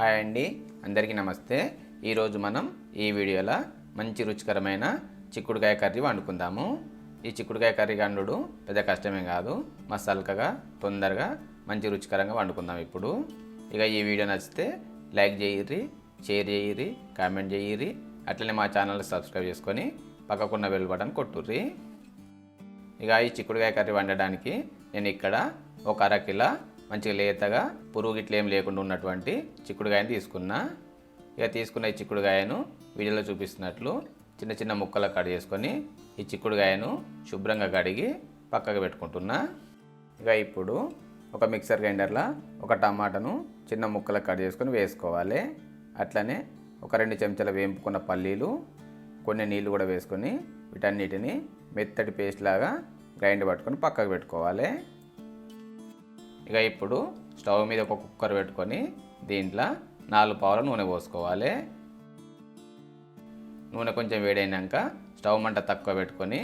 Hi అండి. అందరికీ నమస్తే. ఈరోజు మనం ఈ వీడియోలో మంచి రుచికరమైన చిక్కుడుకాయ కర్రీ వండుకుందాము. ఈ చిక్కుడుకాయ కర్రీ వండుడు పెద్ద కష్టమే కాదు. మసల్కగా తొందరగా మంచి రుచికరంగా వండుకుందాం ఇప్పుడు. ఇక ఈ వీడియో నచ్చితే లైక్ చేయిర్రి షేర్ చేయిర్రి కామెంట్ చేయిర్రి అట్లనే మా ఛానల్ సబ్స్క్రైబ్ చేసుకొని పక్కకున్న బెల్ బటన్ కొట్టుర్రి. ఇక ఈ చిక్కుడుకాయ కర్రీ వండడానికి నేను ఇక్కడ ఒక అరకిలో మంచిగా లేతగా పురుగు గిట్ల ఏం లేకుండా ఉన్నటువంటి చిక్కుడుకాయని తీసుకున్నా. ఇక తీసుకున్న ఈ చిక్కుడుకాయను వీడియోలో చూపిస్తున్నట్లు చిన్న చిన్న ముక్కలు కట్ చేసుకొని ఈ చిక్కుడుకాయను శుభ్రంగా కడిగి పక్కకు పెట్టుకుంటున్నా. ఇక ఇప్పుడు ఒక మిక్సర్ గ్రైండర్లో ఒక టమాటాను చిన్న ముక్కలు కట్ చేసుకొని వేసుకోవాలి. అట్లనే ఒక రెండు చెంచాల వేంపుకున్న పల్లీలు కొన్ని నీళ్ళు కూడా వేసుకొని వీటన్నిటిని మెత్తటి పేస్ట్ లాగా గ్రైండ్ పట్టుకొని పక్కకు పెట్టుకోవాలి. ఇక ఇప్పుడు స్టవ్ మీద ఒక కుక్కర్ పెట్టుకొని దీంట్లో నాలుగు పావుల నూనె పోసుకోవాలి. నూనె కొంచెం వేడైనాక స్టవ్ మంట తక్కువ పెట్టుకొని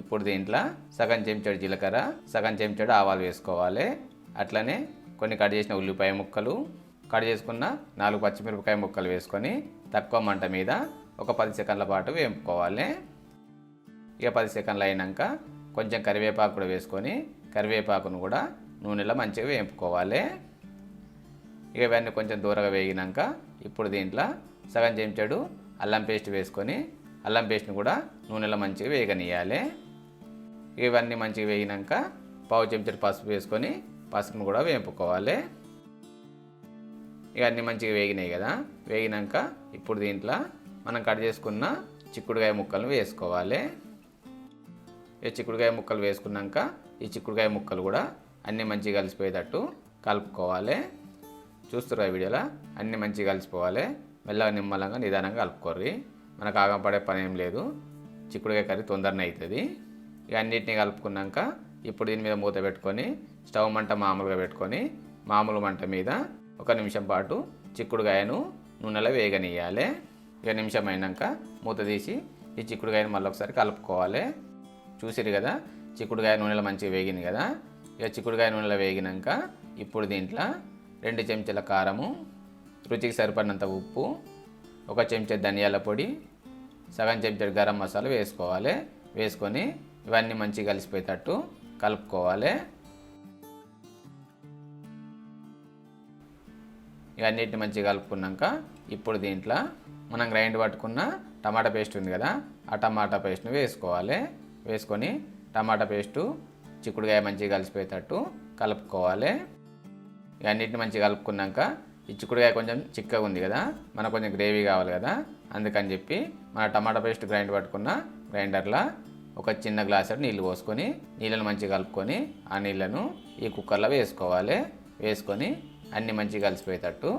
ఇప్పుడు దీంట్లో సగం చెంచాడు జీలకర్ర సగం చెంచాడు ఆవాలు వేసుకోవాలి. అట్లనే కొన్ని కట్ చేసిన ఉల్లిపాయ ముక్కలు కట్ చేసుకున్న నాలుగు పచ్చిమిరపకాయ ముక్కలు వేసుకొని తక్కువ మంట మీద ఒక పది సెకండ్ల పాటు వేపుకోవాలి. ఇక పది సెకండ్లు అయినాక కొంచెం కరివేపాకు కూడా వేసుకొని కరివేపాకును కూడా నూనెలో మంచిగా వేపుకోవాలి. ఇక ఇవన్నీ కొంచెం దూరంగా వేగినాక ఇప్పుడు దీంట్లో సగం చెంచాడు అల్లం పేస్ట్ వేసుకొని అల్లం పేస్ట్ని కూడా నూనెలో మంచిగా వేగనియాలి ఇక ఇవన్నీ మంచిగా వేగినాక పావు చెంచాడు పసుపు వేసుకొని పసుపును కూడా వేపుకోవాలి. ఇవన్నీ మంచిగా వేగినాయి కదా. వేగినాక ఇప్పుడు దీంట్లో మనం కట్ చేసుకున్న చిక్కుడుకాయ ముక్కలను వేసుకోవాలి. ఈ చిక్కుడుకాయ ముక్కలు వేసుకున్నాక ఈ చిక్కుడుకాయ ముక్కలు కూడా అన్నీ మంచిగా కలిసిపోయేటట్టు కలుపుకోవాలి. చూస్తురా వీడియోలో? అన్నీ మంచిగా కలిసిపోవాలి. మెల్లగా నిమ్మలంగా నిదానంగా కలుపుకోర్రి. మనకు ఆగం పడే పని ఏం లేదు. చిక్కుడుకాయ కర్రీ తొందరనే అవుతుంది ఇక అన్నిటిని కలుపుకున్నాక ఇప్పుడు దీని మీద మూత పెట్టుకొని స్టవ్ మంట మామూలుగా పెట్టుకొని మామూలు మంట మీద ఒక నిమిషం పాటు చిక్కుడుకాయను నూనెలో వేగనియాలి ఇక నిమిషం అయినాక మూత తీసి ఈ చిక్కుడుకాయను మళ్ళీ ఒకసారి కలుపుకోవాలి. చూసిరు కదా? చిక్కుడుకాయ నూనెలో మంచిగా వేగింది కదా? ఇక చిక్కుడుకాయ నూనెలో వేగినాక ఇప్పుడు దీంట్లో రెండు చెంచాల కారము రుచికి సరిపడినంత ఉప్పు ఒక చెంచా ధనియాల పొడి సగం చెంచా గరం మసాలా వేసుకోవాలి. వేసుకొని ఇవన్నీ మంచిగా కలిసిపోయేటట్టు కలుపుకోవాలి. ఇవన్నిటిని మంచిగా కలుపుకున్నాక ఇప్పుడు దీంట్లో మనం గ్రైండ్ పట్టుకున్న టమాటా పేస్ట్ ఉంది కదా ఆ టమాటా పేస్ట్ని వేసుకోవాలి. వేసుకొని టమాటా పేస్టు చిక్కుడుకాయ మంచిగా కలిసిపోయేటట్టు కలుపుకోవాలి. ఇవన్నిటిని మంచిగా కలుపుకున్నాక ఈ చిక్కుడుకాయ కొంచెం చిక్కగా ఉంది కదా మనకు కొంచెం గ్రేవీ కావాలి కదా అందుకని చెప్పి మన టమాటా పేస్ట్ గ్రైండ్ పట్టుకున్న గ్రైండర్లో ఒక చిన్న గ్లాస్ నీళ్ళు పోసుకొని నీళ్ళను మంచిగా కలుపుకొని ఆ నీళ్ళను ఈ కుక్కర్లో వేసుకోవాలి. వేసుకొని అన్ని మంచిగా కలిసిపోయేటట్టు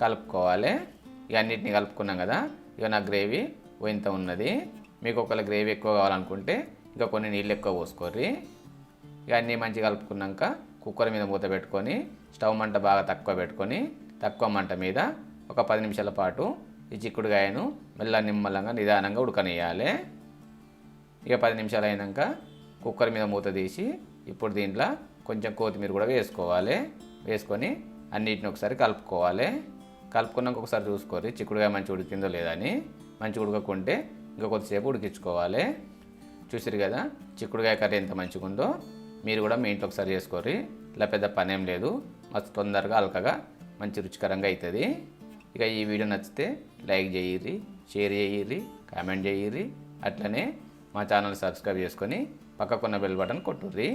కలుపుకోవాలి. ఇక అన్నిటిని కలుపుకున్నాం కదా ఇక నా గ్రేవీ ఇంత ఉన్నది. మీకు ఒకవేళ గ్రేవీ ఎక్కువ కావాలనుకుంటే ఇంకా కొన్ని నీళ్ళు ఎక్కువ పోసుకోర్రి. ఇవన్నీ మంచిగా కలుపుకున్నాక కుక్కర్ మీద మూత పెట్టుకొని స్టవ్ మంట బాగా తక్కువ పెట్టుకొని తక్కువ మంట మీద ఒక పది నిమిషాల పాటు ఈ చిక్కుడుకాయను మెల్ల నిమ్మలంగా నిదానంగా ఉడకనియాలి ఇక పది నిమిషాలు అయినాక కుక్కర్ మీద మూత తీసి ఇప్పుడు దీంట్లో కొంచెం కొత్తిమీర కూడా వేసుకోవాలి. వేసుకొని అన్నిటిని ఒకసారి కలుపుకోవాలి. కలుపుకున్నాక ఒకసారి చూసుకోవాలి చిక్కుడుకాయ మంచి ఉడికిందో లేదని. మంచి ఉడకకుంటే ఇంకా కొద్దిసేపు ఉడికించుకోవాలి. చూసిరు కదా చిక్కుడుకాయ కర్రీ ఎంత మంచిగా ఉందో మీరు కూడా మీ ఇంట్లో ఒకసారి చేసుకోరి ఇలా పెద్ద పనేం లేదు. మస్తు తొందరగా అల్కగా మంచి రుచికరంగా అవుతుంది ఇక ఈ వీడియో నచ్చితే లైక్ చేయిర్రి షేర్ చేయిర్రి కామెంట్ చేయిర్రి. అట్లనే మా ఛానల్ సబ్స్క్రైబ్ చేసుకొని పక్కకున్న బెల్ బటన్ కొట్టుర్రి.